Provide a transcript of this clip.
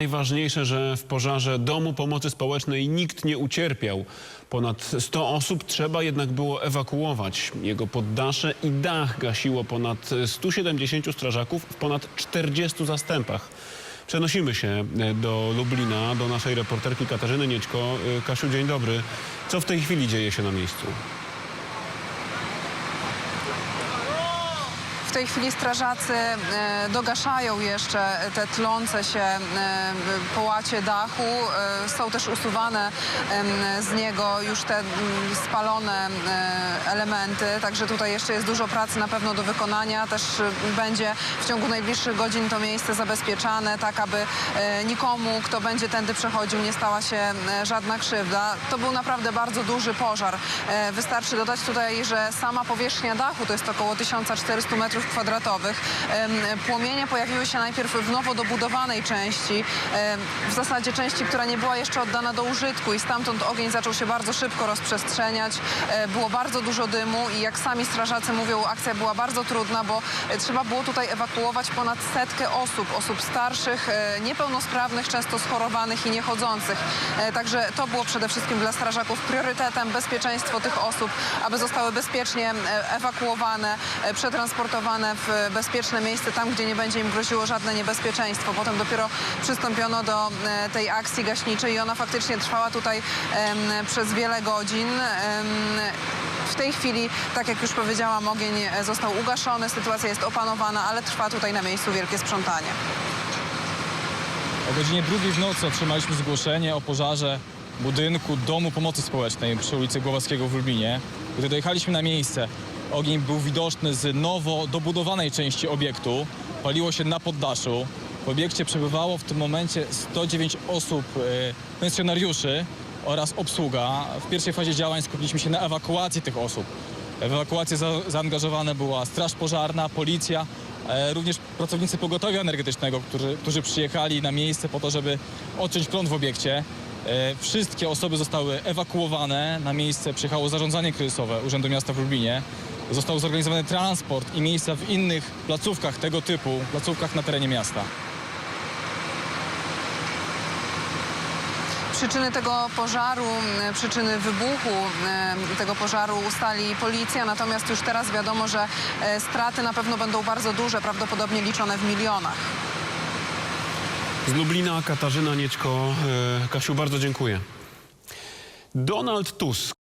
Najważniejsze, że w pożarze Domu Pomocy Społecznej nikt nie ucierpiał. Ponad 100 osób trzeba jednak było ewakuować. Jego poddasze i dach gasiło ponad 170 strażaków w ponad 40 zastępach. Przenosimy się e, do Lublina, do naszej reporterki Katarzyny Nieczko. E, Kasiu, dzień dobry. Co w tej chwili dzieje się na miejscu? W tej chwili strażacy e, dogaszają jeszcze te tlące się e, połacie dachu. E, Są też usuwane z niego już te spalone elementy, także tutaj jeszcze jest dużo pracy na pewno do wykonania. Też będzie w ciągu najbliższych godzin to miejsce zabezpieczane, tak aby nikomu, kto będzie tędy przechodził, nie stała się żadna krzywda. To był naprawdę bardzo duży pożar. Wystarczy dodać tutaj, że sama powierzchnia dachu to jest około 1400 metrów kwadratowych. Płomienie pojawiły się najpierw w nowo dobudowanej części, w zasadzie części, która nie była jeszcze oddana do użytku i stamtąd ogień zaczął się bardzo szybko rozprzestrzeniać. E, Było bardzo dużo dymu i jak sami strażacy mówią, akcja była bardzo trudna, bo e, trzeba było tutaj ewakuować ponad setkę osób, osób starszych, e, niepełnosprawnych, często schorowanych i niechodzących. Także to było przede wszystkim dla strażaków priorytetem, bezpieczeństwo tych osób, aby zostały bezpiecznie ewakuowane, e, w bezpieczne miejsce, tam gdzie nie będzie im groziło żadne niebezpieczeństwo. Potem dopiero przystąpiono do e, tej akcji gaśniczej i ona faktycznie trwała tutaj przez wiele godzin. W tej chwili, tak jak już powiedziałam, ogień e, został ugaszony, sytuacja jest opanowana, ale trwa tutaj na miejscu wielkie sprzątanie. O godzinie drugiej w nocy otrzymaliśmy zgłoszenie o pożarze budynku Domu Pomocy Społecznej przy ulicy Głowackiego w Lublinie. Gdy dojechaliśmy na miejsce, ogień był widoczny z nowo dobudowanej części obiektu. Paliło się na poddaszu. W obiekcie przebywało w tym momencie 109 osób, e, pensjonariuszy oraz obsługa. W pierwszej fazie działań skupiliśmy się na ewakuacji tych osób. W ewakuację za, zaangażowana była Straż Pożarna, Policja, e, również pracownicy pogotowia energetycznego, którzy, którzy przyjechali na miejsce po to, żeby odciąć prąd w obiekcie. E, Wszystkie osoby zostały ewakuowane. Na miejsce przyjechało zarządzanie kryzysowe Urzędu Miasta w Lublinie. Został zorganizowany transport i miejsca w innych placówkach tego typu, placówkach na terenie miasta. Przyczyny tego pożaru, m, przyczyny wybuchu m, tego pożaru ustali policja, natomiast już teraz wiadomo, że e, straty na pewno będą bardzo duże, prawdopodobnie liczone w milionach. Z Lublina Katarzyna Nieczko. E, Kasiu, bardzo dziękuję. Donald Tusk.